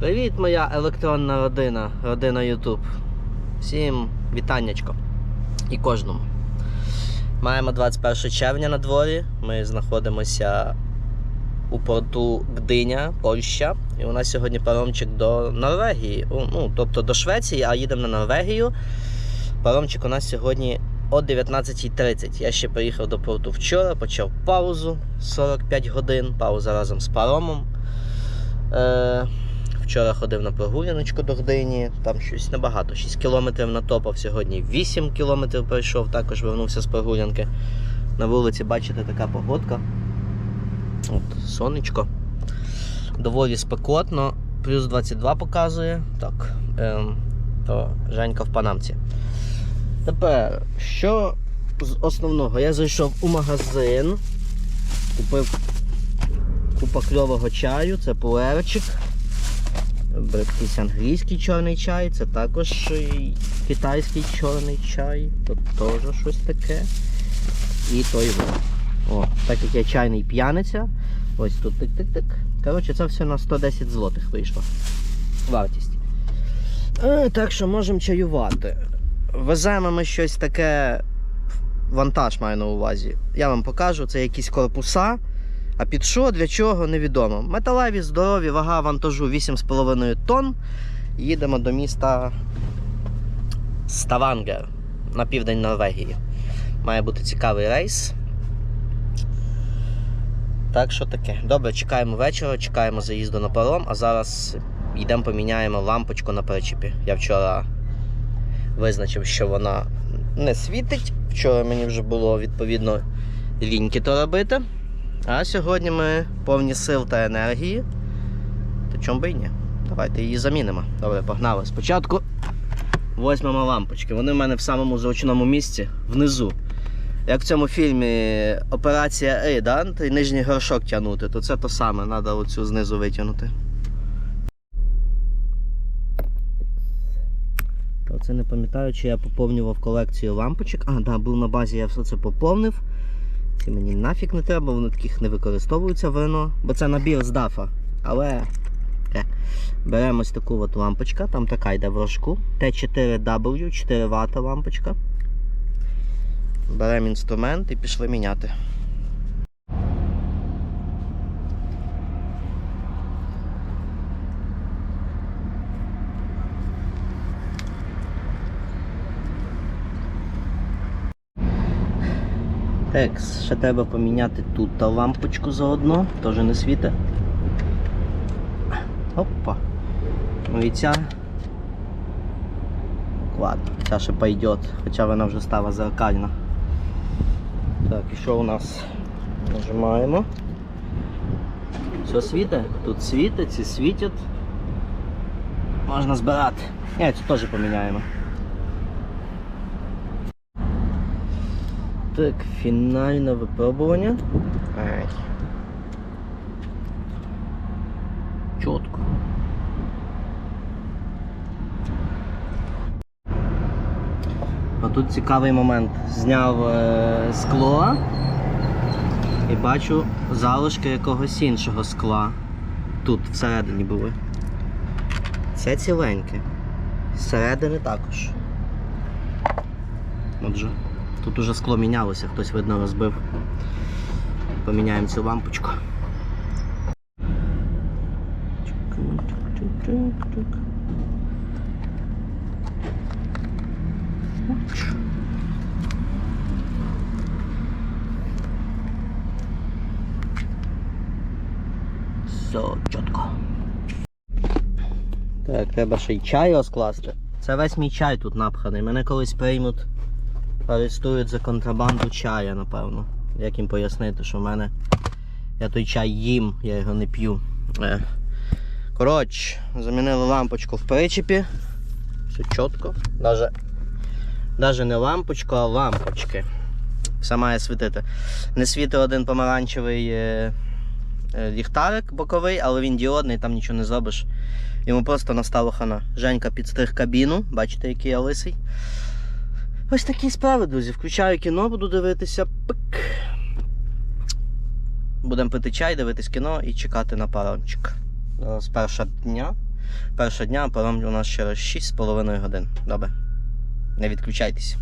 Привіт, моя електронна родина, родина YouTube. Всім вітаннячко. І кожному. Маємо 21 червня на дворі. Ми знаходимося у порту Гдиня, Польща. І у нас сьогодні паромчик до Норвегії. Ну, тобто до Швеції, а їдемо на Норвегію. Паромчик у нас сьогодні о 19.30. Я ще приїхав до порту вчора, почав паузу 45 годин. Пауза разом з паромом. Е, вчора ходив на прогуляночку до Гдині, там щось небагато, 6 кілометрів натопав, сьогодні 8 кілометрів пройшов, також вернувся з прогулянки. На вулиці, бачите, така погодка. От, сонечко. Доволі спекотно, плюс 22 показує. Так, ем, то Женька в панамці. Тепер, що з основного? Я зайшов у магазин, купив купа кльового чаю, це пуерчик. Якийсь англійський чорний чай, це також китайський чорний чай, тут теж щось таке. І той вот. О, так як я чайний п'яниця, ось тут тик-тик-тик. Коротше, це все на 110 злотих вийшло. Вартість. Е, так що можемо чаювати. Веземо ми щось таке. Вантаж маю на увазі. Я вам покажу, це якісь корпуса. А під що, для чого, невідомо. Металеві, здорові, вага вантажу 8,5 тонн. Їдемо до міста Ставангер на південь Норвегії. Має бути цікавий рейс. Так що таке. Добре, чекаємо вечора, чекаємо заїзду на паром, а зараз йдемо поміняємо лампочку на причепі. Я вчора визначив, що вона не світить. Вчора мені вже було відповідно ліньки то робити. А сьогодні ми повні сил та енергії. То чому би і ні? Давайте її замінимо. Добре, погнали. Спочатку возьмемо лампочки. Вони в мене в самому зручному місці внизу. Як в цьому фільмі Операція Ей, да? Той нижній горшок тягнути, то це то саме, треба оцю знизу витягнути. Це не пам'ятаю, чи я поповнював колекцію лампочок. А, да, був на базі, я все це поповнив. Ці мені нафіг не треба, вони таких не використовуються вино, бо це набір з дафа. Але е, беремо ось таку от лампочка, там така йде в рожку. Т4W, 4 Вт лампочка. Беремо інструмент і пішли міняти. Так, ще треба поміняти тут та лампочку заодно, теж не світить. Опа. Ну і ця. Ладно, ця ще пойдет, хоча вона вже стала зеркальна. Так, і що у нас? Нажимаємо. Все світить? Тут світить, ці світять. Можна збирати. Ні, цю теж поміняємо. Так, фінальне випробування. Ай. Чітко. А тут цікавий момент. Зняв е, скло і бачу залишки якогось іншого скла. Тут всередині були. Це ціленьке. Зсередини також. Отже. Тут уже скло мінялося, хтось видно розбив. Поміняємо цю лампочку. Все, чітко. Так, треба ще й чай розкласти. Це весь мій чай тут напханий. Мене колись приймуть арестують за контрабанду чая, напевно. Як їм пояснити, що в мене я той чай їм, я його не п'ю. Е. Коротше, замінили лампочку в причепі. Все чітко. Даже не лампочку, а лампочки. Все має світити. Не світить один помаранчевий е, е, ліхтарик боковий, але він діодний, там нічого не зробиш. Йому просто настало хана. Женька підстриг кабіну, бачите, який я лисий. Ось такі справи, друзі. Включаю кіно, буду дивитися. Пик. Будемо пити чай, дивитись кіно і чекати на паромчик. Зараз перша дня. Першого дня, паром у нас через 6,5 годин. Добре. Не відключайтесь.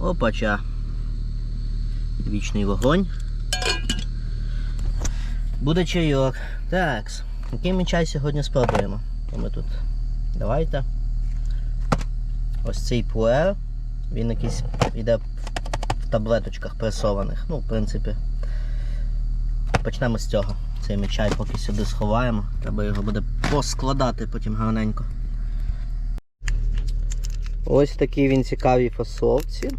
Опача. Вічний вогонь. Буде чайок. Так. Який ми чай сьогодні спробуємо? Ми тут. Давайте. Ось цей пуер. Він якийсь йде в таблеточках пресованих. Ну, в принципі. Почнемо з цього. Цей ми чай поки сюди сховаємо. Треба його буде поскладати потім гарненько. Ось такі він цікавій фасовці.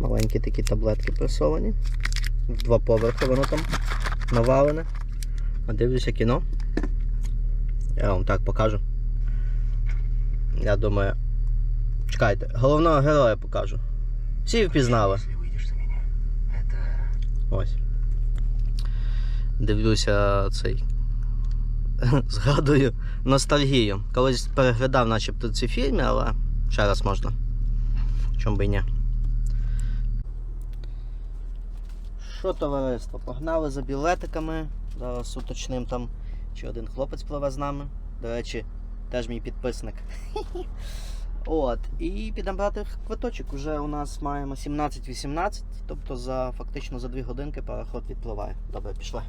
Маленькі такі таблетки пресовані. Два поверхи воно там навалене. А дивлюся кіно. Я вам так покажу. Я думаю. Чекайте, головного героя покажу. Всі впізнали. Ось. Дивлюся цей. Згадую ностальгію. Колись переглядав начебто ці фільми, але ще раз можна. Чому би і ні. Що, товариство? Погнали за білетиками. Зараз уточним там, чи один хлопець пливе з нами. До речі, теж мій підписник. От, і підемо брати квиточок. Уже у нас маємо 17-18, тобто за фактично за 2 годинки пароход відпливає. Добре, пішли.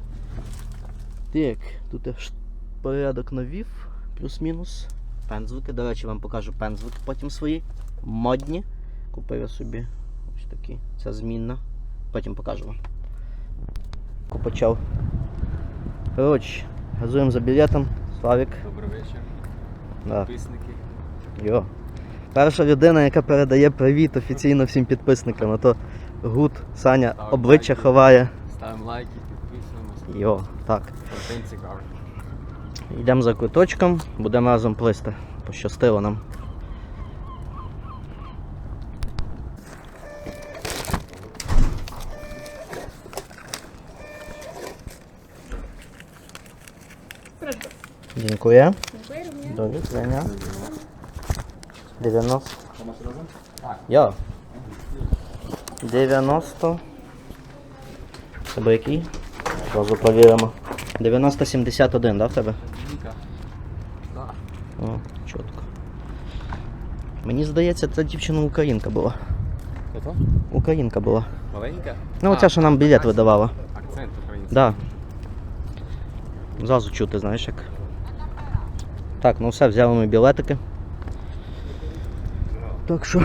Так, тут я ж порядок навів, плюс-мінус. Пензлики. До речі, вам покажу пензлики потім свої. Модні. Купив я собі ось такі. Це змінна. Потім покажу вам. Почав. Коротше, газуємо за білетом. Славік. Добрий вечір, Да. підписники. Йо. Перша людина, яка передає привіт офіційно всім підписникам, а то гуд Саня обличчя лайки. ховає. Ставимо лайки, підписуємося. Йо, так. Контент цікавий. Йдемо за квиточком, будемо разом плисти. Пощастило нам. Дякую. До відзення. 90. Йо. 90. Тебе який? Зразу повіримо. 90-71, да, в тебе? О, чітко. Мені здається, це дівчина українка була. Хто? Українка була. Маленька? Ну, оця, що нам білет видавала. Акцент український. Да. Зразу чути, знаєш як. Так, ну все, взяли ми білетики. Так що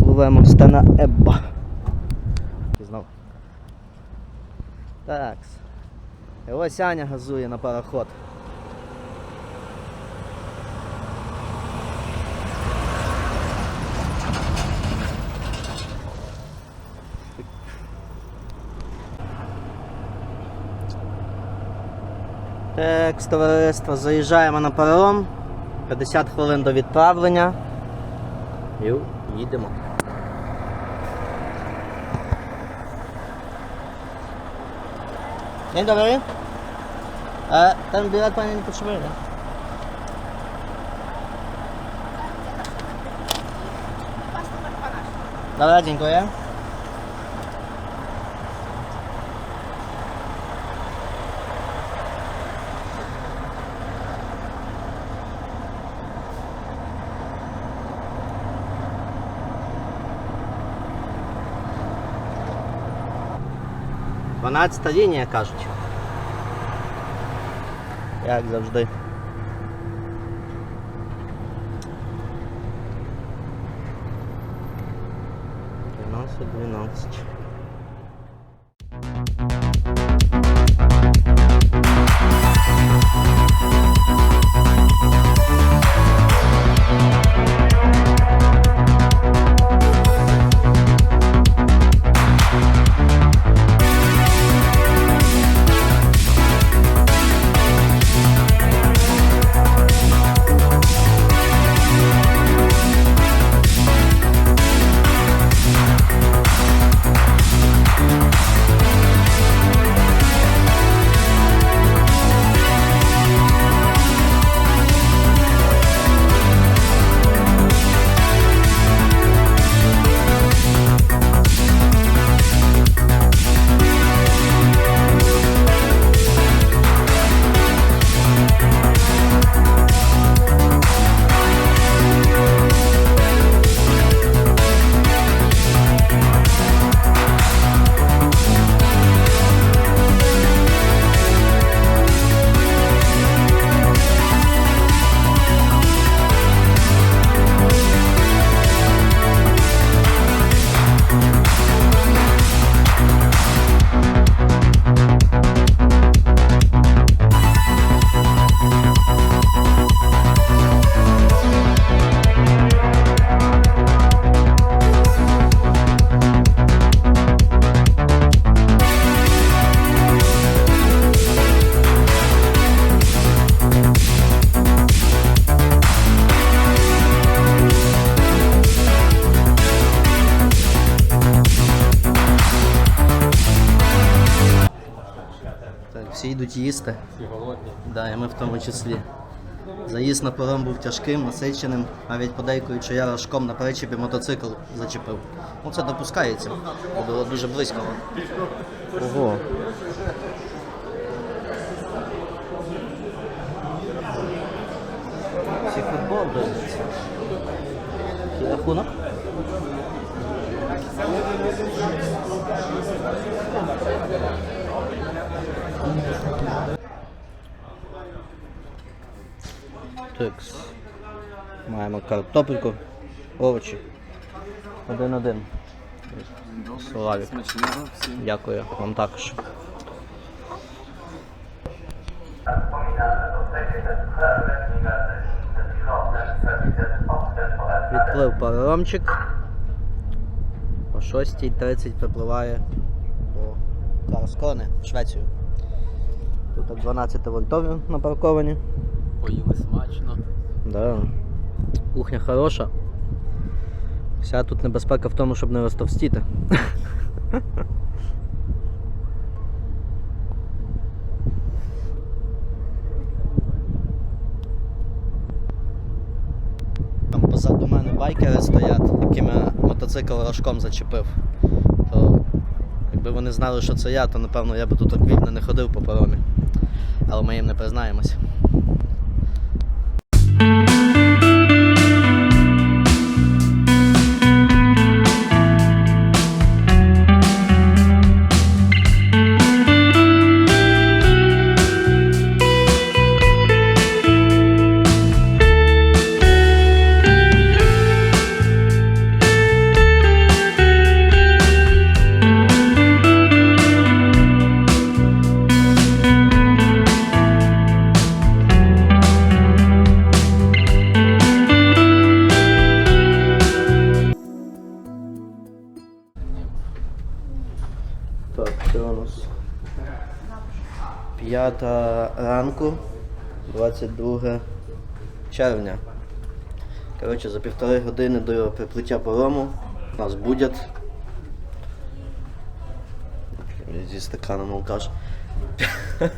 пливемо в стена Ебба. Пізнав. Так. І ось Аня газує на пароход. Так, з товариство, заїжджаємо на паром. 50 хвилин до відправлення. Meu e demônio. Dzień dobry. E, ten bilet Pani nie potrzebuje, nie? Dobra, dziękuję. Дванадцята лінія кажуть. Як завжди. Дванадцять, дванадцять. Числі. Заїзд на паром був тяжким, насиченим, навіть подейкують, що я рожком на причепі мотоцикл зачепив. Ну це допускається. Бо Було дуже близько. Ого. Всі футбол дивляться. Який рахунок? Текс. Маємо картопельку, овочі. Один-один. Славік. Дякую вам також. Відплив паромчик. О 6.30 припливає до Карскони, в Швецію. Тут 12 вольтові напарковані. Поїли смачно. Да. Кухня хороша. Вся тут небезпека в тому, щоб не розтовстіти. Там позаду мене байкери стоять, яким я мотоцикл рожком зачепив. То якби вони знали, що це я, то напевно я би тут так вільно не ходив по паромі. Але ми їм не признаємося. 5 ранку 22 червня. Коротше, за півтори години до приплиття парому нас будять. Зі стаканом алкаш.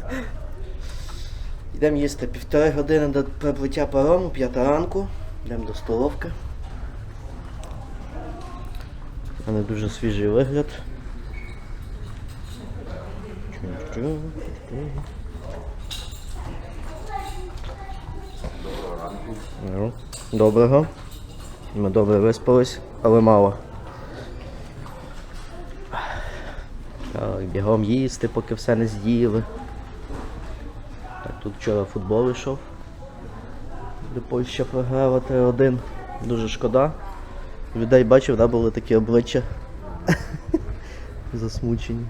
Йдемо їсти півтори години до приплиття парому, п'ята ранку, йдемо до столовки. У мене дуже свіжий вигляд. Доброго. Ми добре виспались, але мало. Так, бігом їсти, поки все не з'їли. Так, тут вчора футбол йшов. Де Польща програла 3-1. Дуже шкода. Людей бачив, да, були такі обличчя. Засмучені.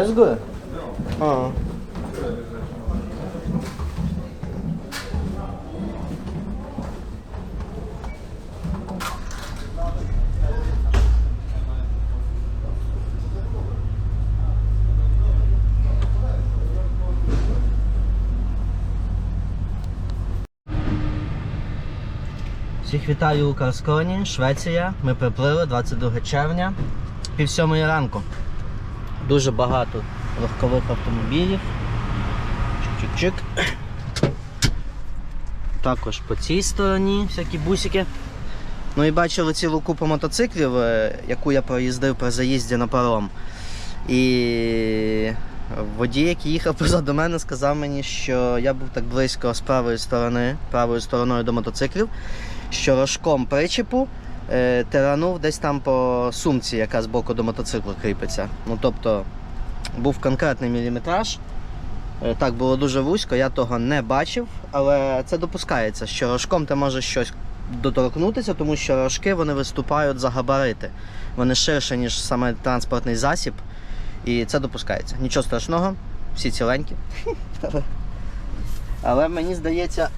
That's good. Uh. Всіх вітаю у Карсконі, Швеція. Ми приплили 22 червня, пів сьомої ранку. Дуже багато легкових автомобілів. Чик-чик-чик. Також по цій стороні всякі бусики. Ну і бачили цілу купу мотоциклів, е, яку я проїздив при заїзді на паром. І водій, який їхав позаду мене, сказав мені, що я був так близько з правої сторони, правою стороною до мотоциклів, що рожком причепу тиранув десь там по сумці, яка з боку до мотоцикла кріпиться. Ну тобто був конкретний міліметраж. Е, Так, було дуже вузько, я того не бачив, але це допускається, що рожком ти можеш щось доторкнутися, тому що рожки вони виступають за габарити. Вони ширше, ніж саме транспортний засіб. І це допускається. Нічого страшного, всі ціленькі. Але мені здається,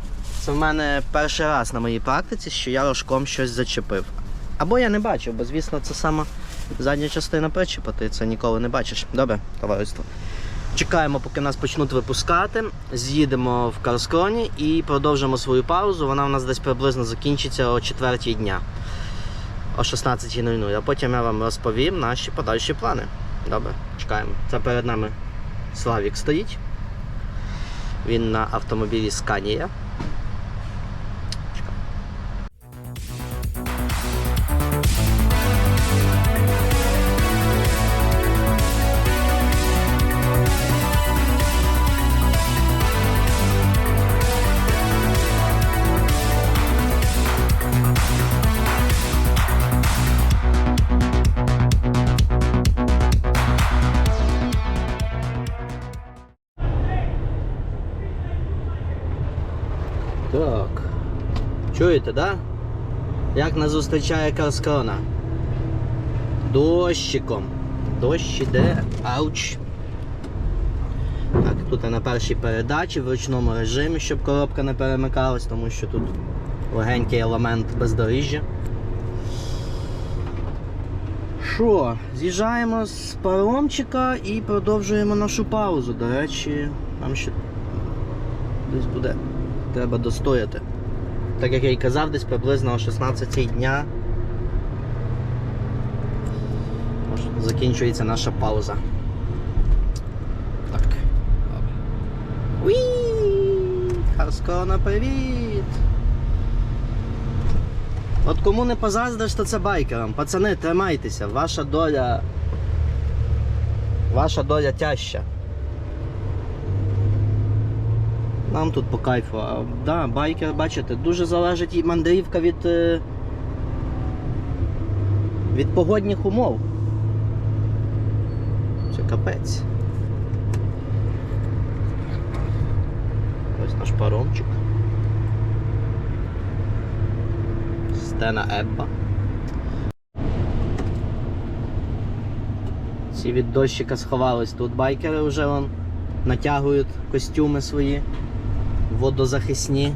Це в мене перший раз на моїй практиці, що я рожком щось зачепив. Або я не бачив, бо звісно це сама задня частина причепа, ти це ніколи не бачиш. Добре, товариство. Чекаємо, поки нас почнуть випускати. З'їдемо в Карскроні і продовжимо свою паузу. Вона у нас десь приблизно закінчиться о 4 дня, о 16.00. А потім я вам розповім наші подальші плани. Добре, чекаємо. Це перед нами Славік стоїть. Він на автомобілі Scania. Чуєте, да? Як нас зустрічає Карскрона? Дощиком. Дощ іде. Ауч. Так, тут я на першій передачі в ручному режимі, щоб коробка не перемикалась, тому що тут легенький елемент бездоріжжя. Що, з'їжджаємо з паромчика і продовжуємо нашу паузу. До речі, нам ще десь буде треба достояти. Так як я і казав, десь приблизно о 16 дня закінчується наша пауза. Так. Добре. Уі! Харскона, привіт! От кому не позаздиш, то це байкерам. Пацани, тримайтеся, ваша доля. Ваша доля тяжча. Нам тут по кайфу. А, да, байкер, бачите, дуже залежить і мандрівка від. е, від погодних умов. Це капець. Ось наш паромчик. Стена Ебба. Ці від дощика сховались тут байкери вже вон натягують костюми свої водозахисні.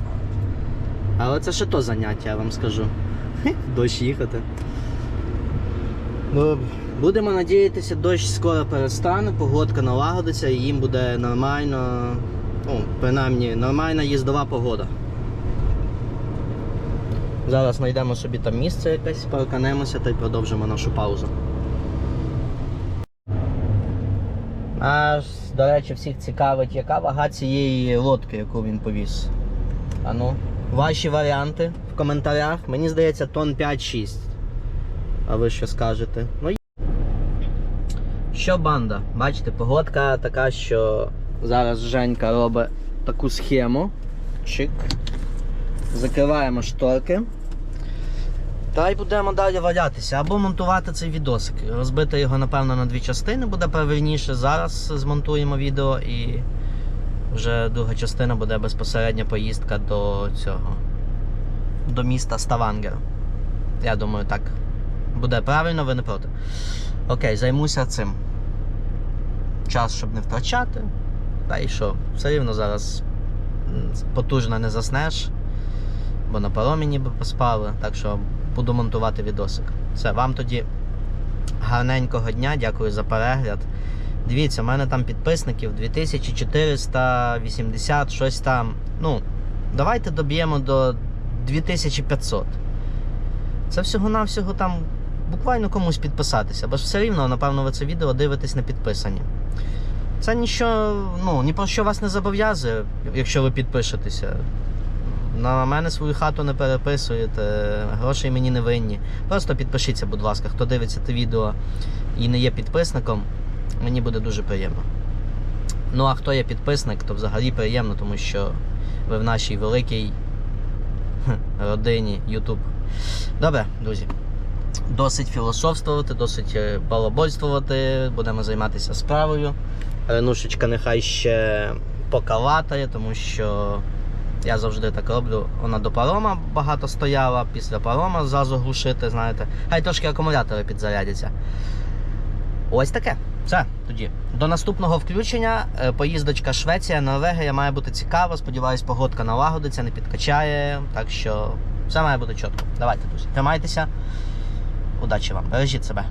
Але це ще то заняття, я вам скажу. Дощ їхати. Будемо надіятися, дощ скоро перестане, погодка налагодиться і їм буде нормально, ну, принаймні, нормальна їздова погода. Зараз знайдемо собі там місце якесь, парканемося та й продовжимо нашу паузу. Аж, до речі, всіх цікавить, яка вага цієї лодки, яку він повіз. Ану, ваші варіанти в коментарях. Мені здається, тон 5-6. А ви що скажете? Ну, що банда? Бачите, погодка така, що зараз Женька робить таку схему. Чик. Закриваємо шторки. Та й будемо далі валятися. Або монтувати цей відосик. Розбити його, напевно, на дві частини буде правильніше. Зараз змонтуємо відео і вже друга частина буде безпосередня поїздка до цього. До міста Ставангер. Я думаю, так. Буде правильно, ви не проти. Окей, займуся цим. Час, щоб не втрачати. Та й що, все рівно зараз потужно не заснеш, бо на паромі ніби поспали, так що буду монтувати відосик. Все, вам тоді гарненького дня, дякую за перегляд. Дивіться, у мене там підписників 2480, щось там. Ну, давайте доб'ємо до 2500. Це всього-навсього там буквально комусь підписатися, бо ж все рівно, напевно, ви це відео дивитесь не підписані. Це ніщо, ну, ні про що вас не зобов'язує, якщо ви підпишетеся. На мене свою хату не переписуєте, грошей мені не винні. Просто підпишіться, будь ласка, хто дивиться це відео і не є підписником, мені буде дуже приємно. Ну а хто є підписник, то взагалі приємно, тому що ви в нашій великій родині YouTube. Добре, друзі. Досить філософствувати, досить е, балабольствувати, будемо займатися справою. Ренушечка нехай ще покалатає, тому що я завжди так роблю. Вона до парома багато стояла, після парома зразу глушити, знаєте. Хай трошки акумулятори підзарядяться. Ось таке. Все, тоді. До наступного включення. Е, Поїздочка Швеція, Норвегія має бути цікаво. Сподіваюсь, погодка налагодиться, не підкачає. Так що все має бути чітко. Давайте, друзі. Тримайтеся. Удачі вам. Бережіть себе.